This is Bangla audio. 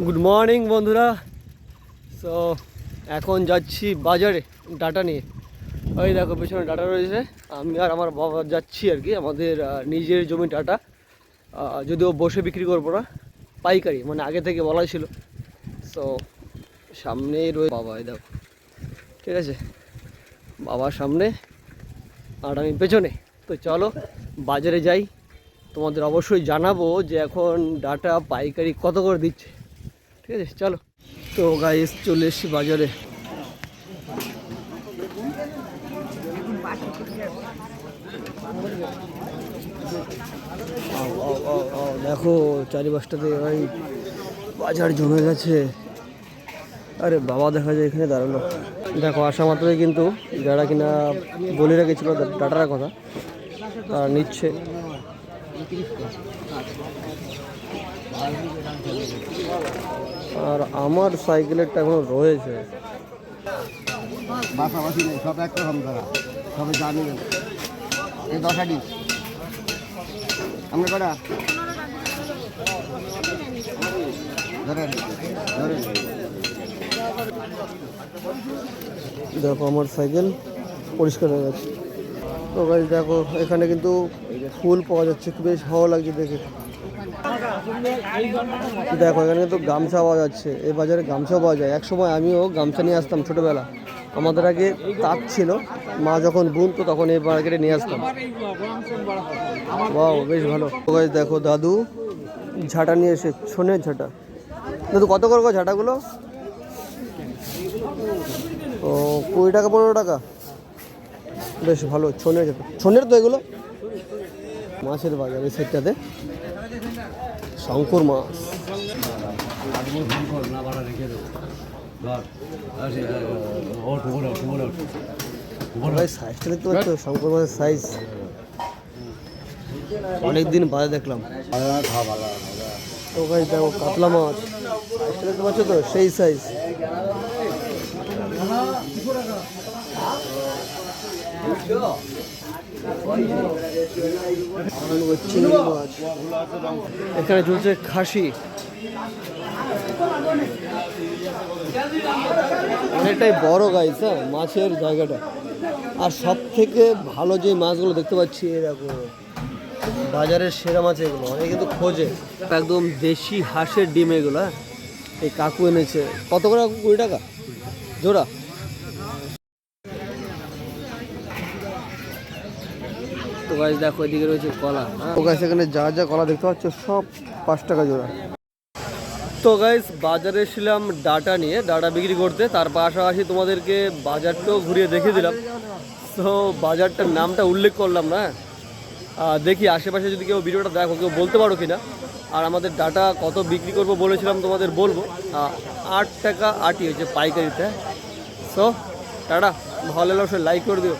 গুড মর্নিং বন্ধুরা। সো এখন যাচ্ছি বাজারে ডাটা নিয়ে। ওই দেখো, পেছনে ডাটা রয়েছে। আমি আর আমার বাবা যাচ্ছি আর কি, আমাদের নিজের জমি ডাটা। যদিও বসে বিক্রি করব না, পাইকারি মানে আগে থেকে বলা ছিল। সো সামনেই রয়েছে বাবা, এই দেখো। ঠিক আছে? বাবার সামনে, আর আমি পেছনে। তো চলো, বাজারে যাই। তোমাদের অবশ্যই জানাব যে এখন ডাটা পাইকারি কত করে দিচ্ছে। ঠিক আছে, চলো। তো গাইস চলে এসছি বাজারে। দেখো, চারিপাশটাতে ভাই বাজার জমে গেছে। আরে বাবা, দেখা যায় এখানে দাঁড়াল। দেখো, আসা মাত্রই কিন্তু যারা কিনা বলে রেখেছিল ডাটার কথা, তারা নিচ্ছে। আর আমার সাইকেলেরটা এখনও রয়েছে। বাসাবাসি নেই সব একরকম তারা সবাই জানি এই দশাটি আমরা কটা? ধরেন ধরেন। দেখো আমার সাইকেল পরিষ্কার হয়ে গেছে। তো গাছ দেখো, এখানে কিন্তু ফুল পাওয়া যাচ্ছে, বেশ ভালো লাগছে দেখে। দেখো, এখানে কিন্তু গামছা পাওয়া যাচ্ছে এই বাজারে গামছা পাওয়া যায়। এক সময় আমিও গামছা নিয়ে আসতাম ছোটোবেলা। আমাদের আগে তাঁত ছিল, মা যখন বুনতো তখন এই মার্কেটে নিয়ে আসতাম। বাহ বেশ ভালো। গাছ দেখো, দাদু ঝাঁটা নিয়ে এসে ছোনের ঝাঁটা। দাদু, কত করে গো ঝাঁটাগুলো? ও, কুড়ি টাকা, পনেরো টাকা? বেশ ভালো, ছনের ছনের তো এগুলো? মাছের বাজার এই সেটটাতে শঙ্কর মাছ। সাইজটা মাছের সাইজ অনেক দিন বাদে দেখলাম। তো ভাই, দেখো, কাতলা মাছ। তো? সেই সাইজ এখানে চলছে খাসি। অনেকটাই বড় গাইস হ্যাঁ মাছের জায়গাটা। আর সব থেকে ভালো যে মাছগুলো দেখতে পাচ্ছি এরকম বাজারের সেরা মাছ এগুলো, অনেকে কিন্তু খোঁজে। একদম দেশি হাঁসের ডিম এগুলো হ্যাঁ। এই কাকু এনেছে। কত করে কুড়ি টাকা? জোড়া? তো গাছ দেখো এদিকে রয়েছে কলা। তো গাছ এখানে যা যা কলা দেখতে পাচ্ছ সব পাঁচ টাকা জোড়া। তো গাইস বাজারে এসেছিলাম ডাটা নিয়ে ডাটা বিক্রি করতে। তার পাশাপাশি তোমাদেরকে বাজারটাও ঘুরিয়ে দেখিয়ে দিলাম। তো বাজারটার নামটা উল্লেখ করলাম না আহ, দেখি আশেপাশে যদি কেউ ভিডিওটা দেখো কেউ বলতে পারো কিনা। আর আমাদের ডাটা কত বিক্রি করব বলেছিলাম তোমাদের বলব। আট টাকা আটি হচ্ছে পাইকারিতে। So tata. ভালো লাগলে লাইক করে দিও।